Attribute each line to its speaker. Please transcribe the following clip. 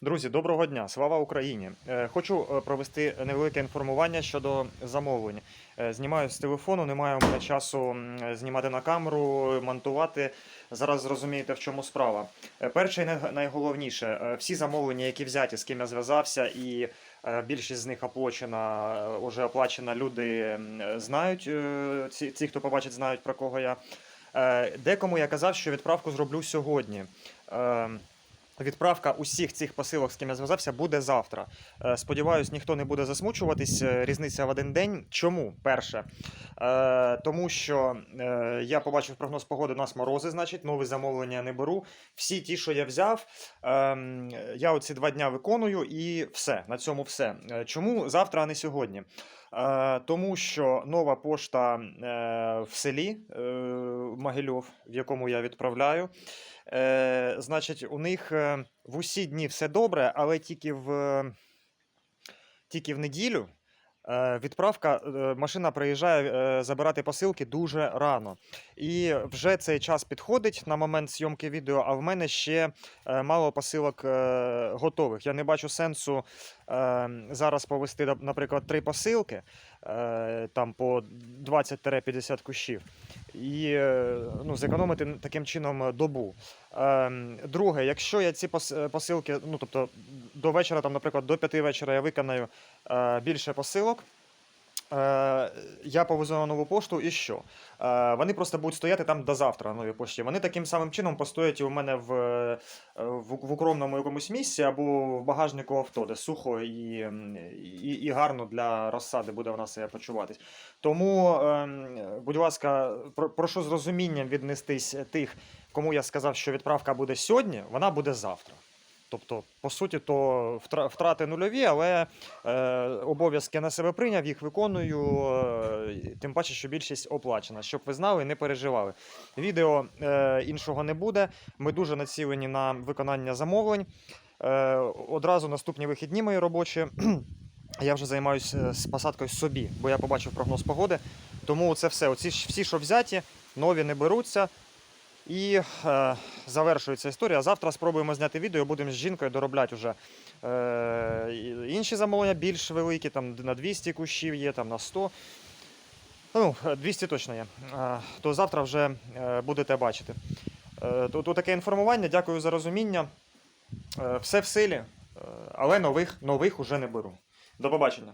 Speaker 1: Друзі, доброго дня! Слава Україні! Е, Хочу е, провести невелике інформування щодо замовлень. Е, Знімаю з телефону, немає у мене часу знімати на камеру, монтувати. Зараз зрозумієте, в чому справа. Перше і най- найголовніше, всі замовлення, які взяті, з ким я зв'язався, і більшість з них оплачена, е, уже оплачена, люди знають, ці, ці, хто побачить, знають про кого я. Декому я казав, що відправку зроблю сьогодні. Відправка усіх цих посилок, з ким я зв'язався, буде завтра. Е, Сподіваюсь, ніхто не буде засмучуватись. е, Різниця в один день. Чому? Перше, е, тому що е, я побачив прогноз погоди, у нас морози, значить, нові замовлення не беру. Всі ті, що я взяв, ем, я оці два дня виконую і все. На цьому все. Е, Чому завтра, а не сьогодні? Е, Тому що нова пошта е, в селі е, Могильов, в якому я відправляю. Е, значить, у них е, в усі дні все добре, але тільки в, тільки в неділю е, відправка, е, машина приїжджає е, забирати посилки дуже рано. І вже цей час підходить на момент зйомки відео, а в мене ще е, мало посилок е, готових. Я не бачу сенсу е, зараз повести, наприклад, три посилки е, там по 20-50 кущів. І е, ну, зекономити таким чином е, добу. Ем, Друге, якщо я ці е, посилки, ну тобто до вечора, там, наприклад, до п'яти вечора я виконаю е, більше посилок. Е, я повезу на нову пошту і що? Е, вони просто будуть стояти там до завтра на новій пошті. Вони таким самим чином постоять у мене в, е, в, в укромному якомусь місці або в багажнику авто, де сухо і, і, і гарно для розсади буде вона себе почуватись. Тому, ем, будь ласка, про- прошу з розумінням віднестись тих, кому я сказав, що відправка буде сьогодні, вона буде завтра. Тобто, по суті, то втрати нульові, але е, обов'язки на себе прийняв, їх виконую. Е, тим паче, що більшість оплачена, щоб ви знали, не переживали. Відео е, іншого не буде. Ми дуже націлені на виконання замовлень. Е, одразу наступні вихідні мої робочі. Я вже займаюся з посадкою собі, бо я побачив прогноз погоди. Тому це все. Оці всі, що взяті, нові не беруться. І е, завершується історія. Завтра спробуємо зняти відео, будемо з жінкою доробляти вже е, інші замовлення більш великі, там на 200 кущів є, там на 100. Ну, 200 точно є. Е, то завтра вже е, будете бачити. Е, то, таке інформування. Дякую за розуміння. Е, все в силі, е, але нових, нових уже не беру. До побачення.